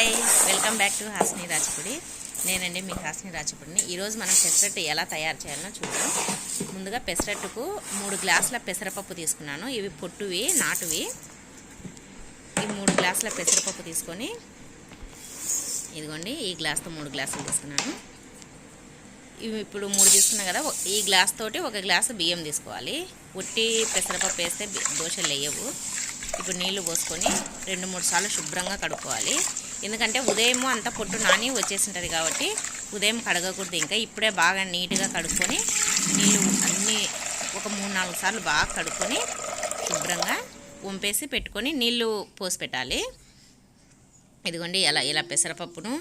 Hi welcome back to Hasni Rachipudi నేనండి మీ హాస్ని రాచిపూడిని ఈరోజు మనం పెసరట్టు ఎలా తయారు చేయాలో చూద్దాం. ముందుగా పెసరట్టుకు మూడు గ్లాసుల పెసరపప్పు తీసుకున్నాను. ఇవి పొట్టువి నాటువి. ఈ మూడు గ్లాసుల పెసరపప్పు తీసుకొని ఇదిగోండి ఈ గ్లాస్తో మూడు గ్లాసులు తీసుకున్నాను. ఇవి ఇప్పుడు మూడు తీసుకున్నాం కదా ఈ గ్లాస్ తోటి ఒక గ్లాసు బియ్యం తీసుకోవాలి. ఉట్టి పెసరపప్పు వేస్తే దోశలు వేయవు ఇప్పుడు నీళ్ళు పోసుకొని రెండు మూడు సార్లు శుభ్రంగా కడుక్కోవాలి. ఎందుకంటే ఉదయం అంతా పొట్టు నాని వచ్చేసింటుంది కాబట్టి ఉదయం కడగకూడదు. ఇంకా ఇప్పుడే బాగా నీట్గా కడుక్కొని నీళ్ళు అన్నీ ఒక మూడు నాలుగు సార్లు బాగా కడుక్కొని శుభ్రంగా వంపేసి పెట్టుకొని నీళ్ళు పోసి పెట్టాలి. ఇదిగోండి ఇలా ఇలా పెసరపప్పును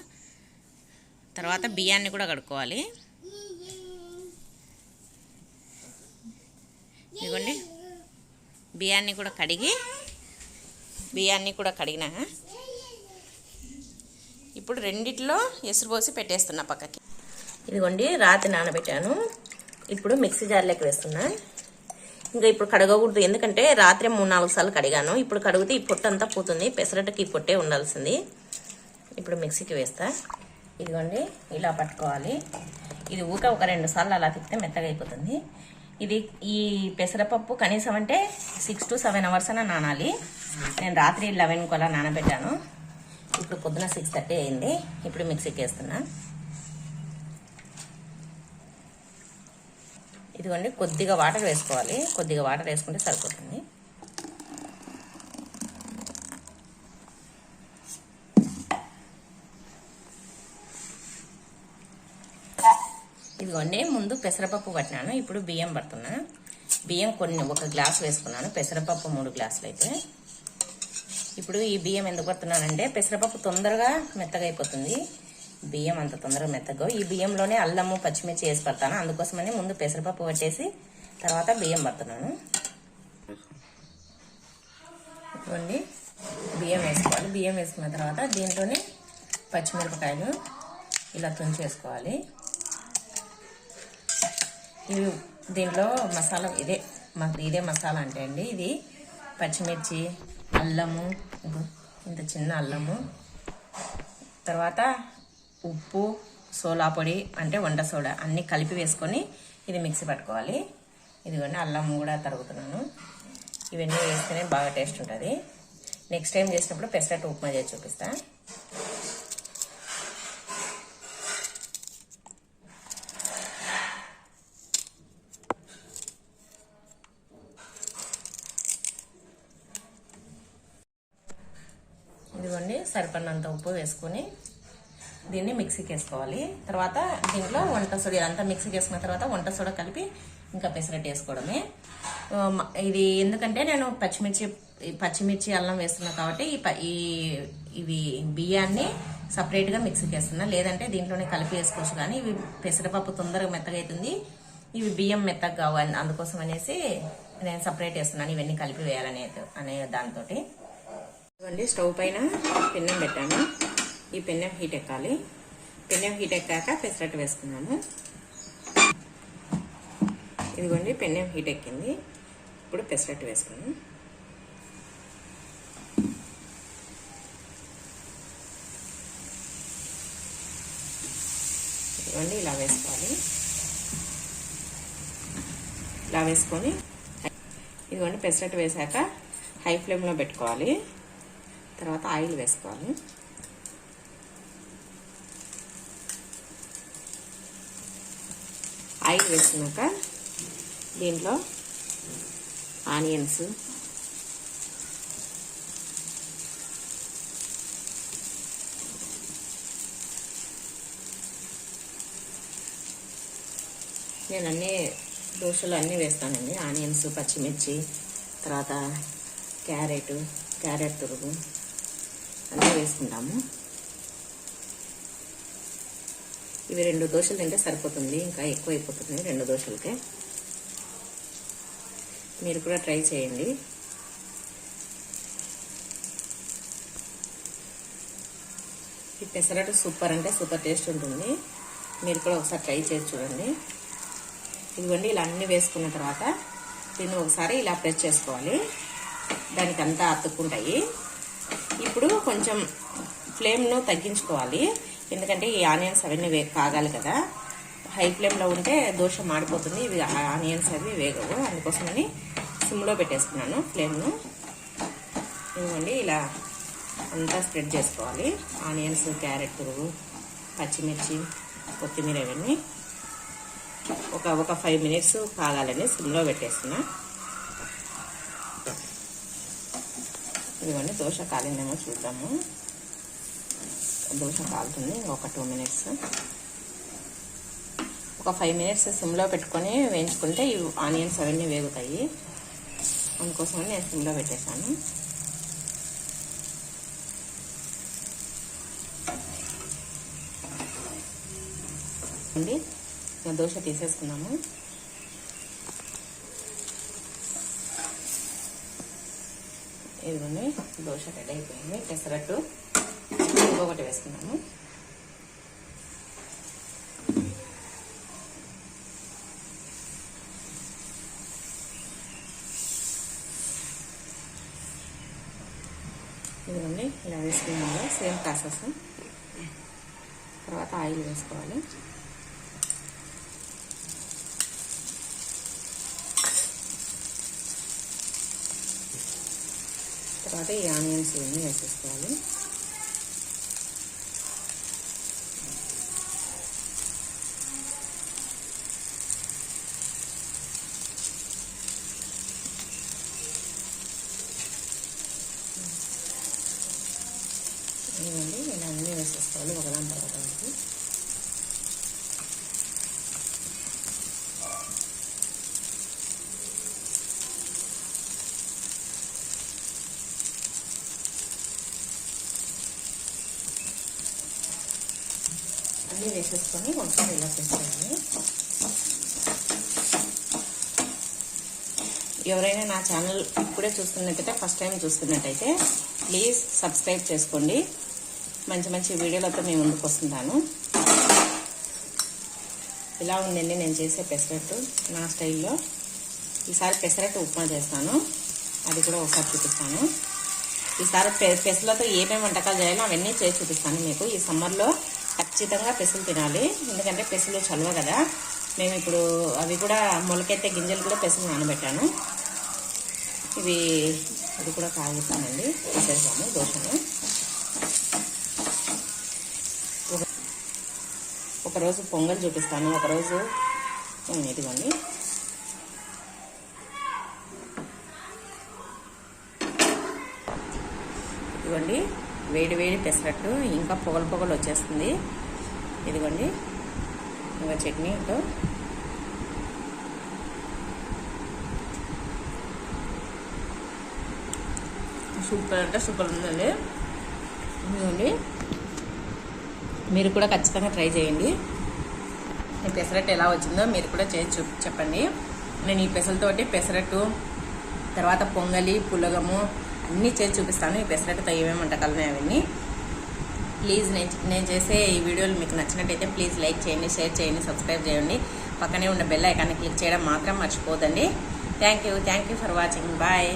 తర్వాత బియ్యాన్ని కూడా కడుక్కోవాలి. ఇదిగోండి బియ్యాన్ని కూడా కడిగి బియ్యాన్ని కూడా కడిగినా ఇప్పుడు రెండిట్లో ఎసురు పోసి పెట్టేస్తున్నా పక్కకి. ఇదిగోండి రాత్రి నానబెట్టాను. ఇప్పుడు మిక్సీ జార్లోకి వేస్తున్నా. ఇంకా ఇప్పుడు కడగకూడదు ఎందుకంటే రాత్రి మూడు నాలుగు సార్లు కడిగాను. ఇప్పుడు కడిగితే ఈ పొట్టు అంతా పోతుంది పెసరట్టుకి ఈ పొట్టే ఉండాల్సింది. ఇప్పుడు మిక్సీకి వేస్తా. ఇదిగోండి ఇలా పట్టుకోవాలి. ఇది ఊక ఒక రెండు సార్లు అలా తిప్పితే మెత్తగా అయిపోతుంది. ఇది ఈ పెసరపప్పు కనీసం అంటే సిక్స్ టు సెవెన్ అవర్స్ అయినా నానాలి. నేను రాత్రి లెవెన్కి అలా నానబెట్టాను. ఇప్పుడు పొద్దున సిక్స్ థర్టీ అయింది. ఇప్పుడు మిక్సీకి వేస్తున్నా ఇదిగోండి కొద్దిగా వాటర్ వేసుకోవాలి. కొద్దిగా వాటర్ వేసుకుంటే సరిపోతుంది. ఇదిగోండి ముందు పెసరపప్పు పట్టినాను. ఇప్పుడు బియ్యం పడుతున్నా. బియ్యం కొన్ని ఒక గ్లాస్ వేసుకున్నాను. పెసరపప్పు మూడు గ్లాసులు అయితే ఇప్పుడు ఈ బియ్యం ఎందుకు పడుతున్నానంటే పెసరపప్పు తొందరగా మెత్తగా అయిపోతుంది బియ్యం అంత తొందరగా మెత్తగా ఈ బియ్యంలోనే అల్లము పచ్చిమిర్చి వేసి పడతాను. అందుకోసమని ముందు పెసరపప్పు పట్టేసి తర్వాత బియ్యం పడుతున్నాను. ఇదిగోండి బియ్యం వేసుకోవాలి. బియ్యం వేసుకున్న తర్వాత దీంట్లోనే పచ్చిమిరపకాయలు ఇలా తుంచేసుకోవాలి. ఇవి దీంట్లో మసాలా ఇదే మాకు ఇదే మసాలా అంటే అండి ఇది పచ్చిమిర్చి అల్లము ఇంత చిన్న అల్లము. తర్వాత ఉప్పు సోలా పొడి అంటే వంట సోడా అన్నీ కలిపి వేసుకొని ఇది మిక్సీ పట్టుకోవాలి. ఇదిగోండి అల్లం కూడా తరుగుతున్నాను. ఇవన్నీ వేస్తేనే బాగా టేస్ట్ ఉంటుంది. నెక్స్ట్ టైం చేసినప్పుడు పెసరట్టు ఉప్మా చేసి చూపిస్తాను ఇదిగోండి సరిపడినంత ఉప్పు వేసుకొని దీన్ని మిక్సీకి వేసుకోవాలి తర్వాత దీంట్లో వంట సోడా అంతా మిక్సీకి వేసుకున్న తర్వాత వంట సోడా కలిపి ఇంకా పెసరట్టు వేసుకోవడమే. మ- ఇది ఎందుకంటే నేను పచ్చిమిర్చి పచ్చిమిర్చి అల్లం వేస్తున్నా కాబట్టి ఈ ఈ ఇవి బియ్యాన్ని సపరేట్గా మిక్సీకి వేస్తున్నా లేదంటే దీంట్లోనే కలిపి వేసుకోవచ్చు కానీ ఇవి పెసరపప్పు తొందరగా మెత్తగా అవుతుంది ఇవి బియ్యం మెత్తగా కావాలి. అందుకోసం అనేసి నేను సపరేట్ వేస్తున్నాను. ఇవన్నీ కలిపి వేయాలనే అనే దాంతో ఇదిగోండి స్టవ్ పైన పెన్నెం పెట్టాను. ఈ పెన్నెం హీట్ ఎక్కాలి. పెన్నెం హీట్ ఎక్కాక పెసరట్టు వేసుకున్నాము ఇదిగోండి పెన్నెం హీట్ ఎక్కింది. ఇప్పుడు పెసరట్టు వేసుకున్నాం ఇదిగోండి ఇలా వేసుకోవాలి. ఇలా వేసుకొని ఇదిగోండి పెసరట్టు వేసాక హై ఫ్లేమ్లో పెట్టుకోవాలి. తర్వాత ఆయిల్ వేసుకోవాలి. ఆయిల్ వేసుకున్నాక దీంట్లో ఆనియన్స్. నేను అన్నీ దోశలు అన్నీ వేస్తానండి. ఆనియన్స్ పచ్చిమిర్చి తర్వాత క్యారెట్ క్యారెట్ తురుగు అన్నీ వేసుకుంటాము. ఇవి రెండు దోశలు తింటే సరిపోతుంది ఇంకా ఎక్కువ అయిపోతుంది రెండు దోశలకే. మీరు కూడా ట్రై చేయండి. ఈ పెసరట్టు సూపర్ అంటే సూపర్ టేస్ట్ ఉంటుంది. మీరు కూడా ఒకసారి ట్రై చేసి చూడండి. ఇదిగోండి ఇలా అన్నీ వేసుకున్న తర్వాత దీన్ని ఒకసారి ఇలా ప్రెస్ చేసుకోవాలి. దానికి అంతా అతుక్కుంటాయి. కొంచెం ఫ్లేమ్ను తగ్గించుకోవాలి. ఎందుకంటే ఈ ఆనియన్స్ అవన్నీ వే కాగాలి కదా. హై ఫ్లేమ్లో ఉంటే దోశ మాడిపోతుంది. ఇవి ఆనియన్స్ అవి వేగవు. అందుకోసమని సిమ్లో పెట్టేసుకున్నాను ఫ్లేమ్ను. ఇవ్వండి ఇలా అంతా స్ప్రెడ్ చేసుకోవాలి. ఆనియన్స్ క్యారెట్ పచ్చిమిర్చి కొత్తిమీర ఇవన్నీ ఒక ఒక ఫైవ్ మినిట్స్ కాగాలని సిమ్లో పెట్టేస్తున్నా. ఇదిగోండి దోశ కాలిందేమో చూద్దాము. దోశ కాలుతుంది ఒక టూ మినిట్స్ ఒక ఫైవ్ మినిట్స్ సిమ్లో పెట్టుకొని వేయించుకుంటే ఈ ఆనియన్స్ అవన్నీ వేగుతాయి. అందుకోసం నేను సిమ్లో పెట్టేశాను. అండి దోశ తీసేసుకున్నాము ఇదిగోండి దోశ రెడీ అయిపోయింది. పెసరట్టు ఇంకొకటి వేసుకున్నాము. ఇదిగోండి ఇలా వేసుకున్నాము. Same process. తర్వాత ఆయిల్ వేసుకోవాలి. తర్వాత ఈ ఆనియన్స్ ఇవన్నీ వేసేసుకోవాలి ఇవ్వండి ఇలా అన్నీ వేసేసుకోవాలి ఒకదాని తర్వాత ఒకటి అన్నీ వేసేసుకొని ఒకసారి ఇలా చేసుకోవాలి ఎవరైనా నా ఛానల్ ఇప్పుడే చూస్తున్నట్టయితే ఫస్ట్ టైం చూస్తున్నట్టయితే ప్లీజ్ సబ్స్క్రైబ్ చేసుకోండి. మంచి మంచి వీడియోలతో మేము ముందుకు వస్తున్నాను. ఇలా ఉందండి నేను చేసే పెసరట్టు నా స్టైల్లో. ఈసారి పెసరట్టు ఉప్మా చేస్తాను. అది కూడా ఒకసారి చూపిస్తాను. ఈసారి పె పెసలతో ఏమేమి వంటకాలు చేయాలో అవన్నీ చేసి చూపిస్తాను మీకు. ఈ సమ్మర్లో ఖచ్చితంగా పెసలు తినాలి. ఎందుకంటే పెసలు చలువ కదా. మేము ఇప్పుడు అవి కూడా మొలకెత్తే గింజలు కూడా పెసలు నానబెట్టాను. ఇవి అది కూడా కాగుతానండి వేసేసాము దోశను. ఒకరోజు పొంగల్ చూపిస్తాను. ఒకరోజు ఇదిగోండి. ఇదిగోండి. వేడి వేడి పెసరట్టు ఇంకా పొగలు పొగలు వచ్చేస్తుంది. ఇదిగోండి. ఇంకా చట్నీతో సూపర్ అంటే సూపర్ ఉందండి. ఇదిగోండి. మీరు కూడా ఖచ్చితంగా ట్రై చేయండి. ఈ పెసరట్టు ఎలా వచ్చిందో మీరు కూడా చేసి చెప్పండి. నేను ఈ పెసలతోటి పెసరట్టు తర్వాత పొంగలి పులగము అన్నీ చేసి చూపిస్తాను. ఈ పెసరట్టుతో ఏమేమి వంటకాలు అవన్నీ. ప్లీజ్ నేను నేను చేసే ఈ వీడియోలు మీకు నచ్చినట్టయితే ప్లీజ్ లైక్ చేయండి షేర్ చేయండి సబ్స్క్రైబ్ చేయండి. పక్కనే ఉన్న బెల్ ఐకాన్ని క్లిక్ చేయడం మాత్రం మర్చిపోదండి. Thank you thank you for watching bye